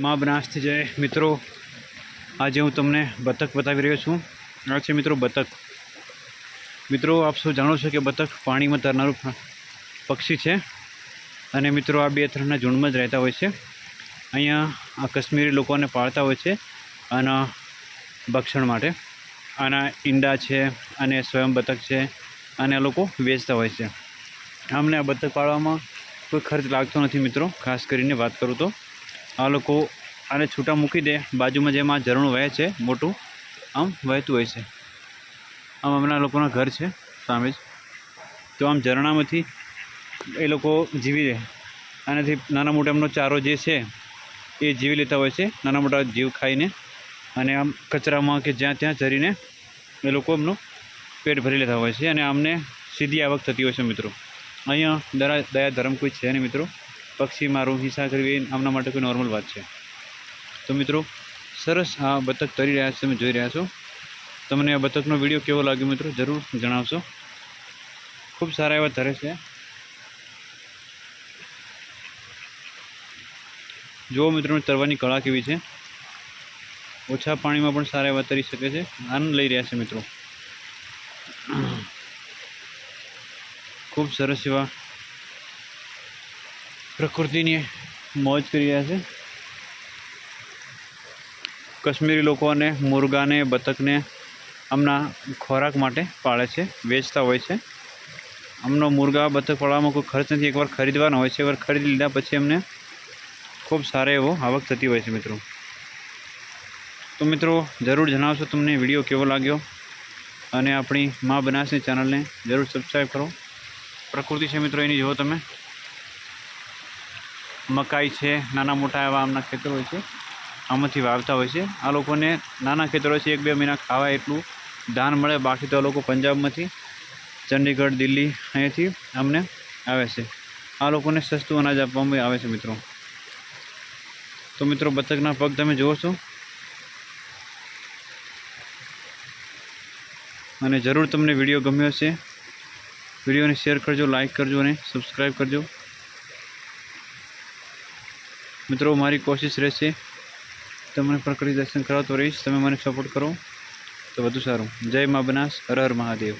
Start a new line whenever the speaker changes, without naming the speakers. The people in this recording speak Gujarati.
મા બનાસથી જય. મિત્રો, આજે હું તમને બતક બતાવી રહ્યો છું. આ છે મિત્રો બતક. મિત્રો, આપ સૌ જાણો છો કે બતક પાણીમાં તરનારું પક્ષી છે. અને મિત્રો, આ બે ત્રણના ઝુંડમાં જ રહેતા હોય છે. અહીંયા આ કાશ્મીરી લોકોને પાળતા હોય છે અને ભક્ષણ માટે. આના ઈંડા છે, અને સ્વયં બતક છે, અને આ લોકો વેચતા હોય છે. આમને આ બતક પાળવામાં કોઈ ખર્ચ લાગતો નથી મિત્રો, ખાસ કરીને વાત કરું તો. આ લોકો આને છૂટા મૂકી દે. બાજુમાં જેમ આ ઝરણું વહે છે, મોટું, આમ વહેતું હોય છે. આમ હમણાં લોકોના ઘર છે, સામે જ. તો આમ ઝરણામાંથી એ લોકો જીવી રહે આનાથી નાના મોટા એમનો ચારો જે છે, એ જીવી લેતા હોય છે. નાના મોટા જીવ ખાઈને અને આમ કચરામાં કે જ્યાં ત્યાં ચરીને એ લોકો એમનું પેટ ભરી લેતા હોય છે. અને આમને સીધી આવક થતી હોય છે, મિત્રો. અહીંયા દરા, દયા ધર્મ કોઈ છે નહીં, મિત્રો. પક્ષી મારું હિંસા કરવી એ આમના માટે કોઈ નોર્મલ વાત છે. તો મિત્રો, સરસ આ બતક તરી રહ્યા છે, તમે જોઈ રહ્યા છો. તમને આ બતકનો વીડિયો કેવો લાગ્યો મિત્રો, જરૂર જણાવશો. ખૂબ સારા એવા તરે છે. જુઓ મિત્રોને તરવાની કળા કેવી છે. ઓછા પાણીમાં પણ સારા એવા તરી શકે છે. આનંદ લઈ રહ્યા છે મિત્રો. ખૂબ સરસ એવા પ્રકૃતિની મોજ કરી રહ્યા છે. કાશ્મીરી લોકો અને મુરગાને, બતકને આમના ખોરાક માટે પાળે છે, વેચતા હોય છે. આમનો મુરગા, બતક પાળવામાં કોઈ ખર્ચ નથી, એકવાર ખરીદવાનો હોય છે, એકવાર ખરીદી લીધા પછી એમને ખૂબ સારો એવો આવક થતી હોય છે મિત્રો. તો મિત્રો, જરૂર જણાવશો તમને વીડિયો કેવો લાગ્યો? અને આપણી મા બનાસની ચેનલને જરૂર સબસ્ક્રાઈબ કરો. પ્રકૃતિ છે મિત્રો એની, જુઓ તમે. મકાઈ છે, નાના મોટા એવા આમના ખેતરો હોય છે, આમાંથી વાવતા હોય છે. આ લોકોને નાના ખેતરો છે, એક બે મહિના ખાવા એટલું ધાન મળે, બાકી તો આ લોકો પંજાબમાંથી ચંડીગઢ દિલ્હી અહીંયાથી અમને આવે છે. આ લોકોને સસ્તું અનાજ આપવામાં આવે છે મિત્રો. તો મિત્રો બતકના પગ તમે જુઓ છો. અને જરૂર તમને વીડિયો ગમ્યો હશે, વિડીયોને શેર કરજો લાઇક કરજો અને સબસ્ક્રાઈબ કરજો. મિત્રો, મારી કોશિશ રહેશે તમને પ્રકૃતિ દર્શન કરાવતો રહીશ. તમે મને સપોર્ટ કરો તો વધુ સારું. જય મા બનાસ, હર હર મહાદેવ.